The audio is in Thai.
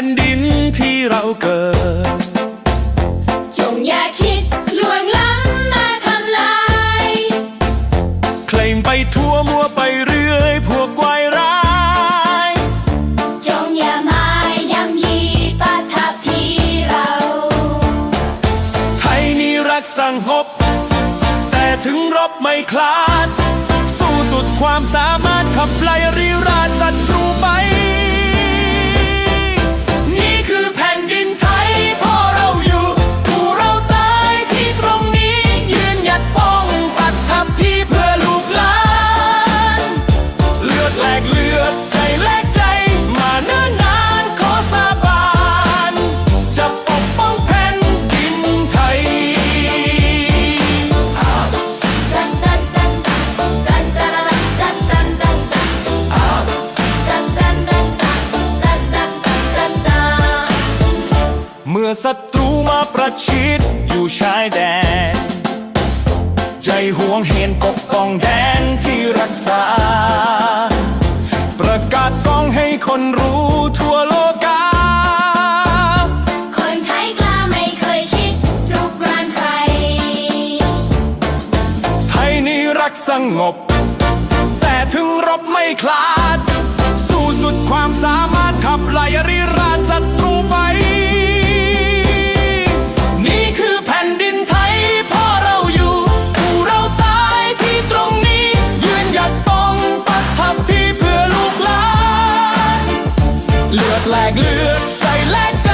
ผ่นดินที่เราเกิด จงอย่าคิดลวงล้ำมาทำลาย เคลมไปทั่วมัวไปเรื่อย พวกวายร้าย จงอย่ามายำยีปาทพีเรา ไทยนี่รักสังหบ แต่ถึงรบไม่คลาด สู้สุดความสามารถขับไล่ริราชศัตรูไป อศัตรูมาประชิดอยู่ชายแดน ใจห่วงเห็นปกป้องแดนที่รักษา ประกาศกองให้คนรู้ทั่วโลกา คนไทยกล้าไม่เคยคิดรุกรานใคร ไทยนี่รักสงบ แต่ถึงรบไม่คลาด สู้สุดความสามารถขับไล่ริ แหลกเลือดใจแลก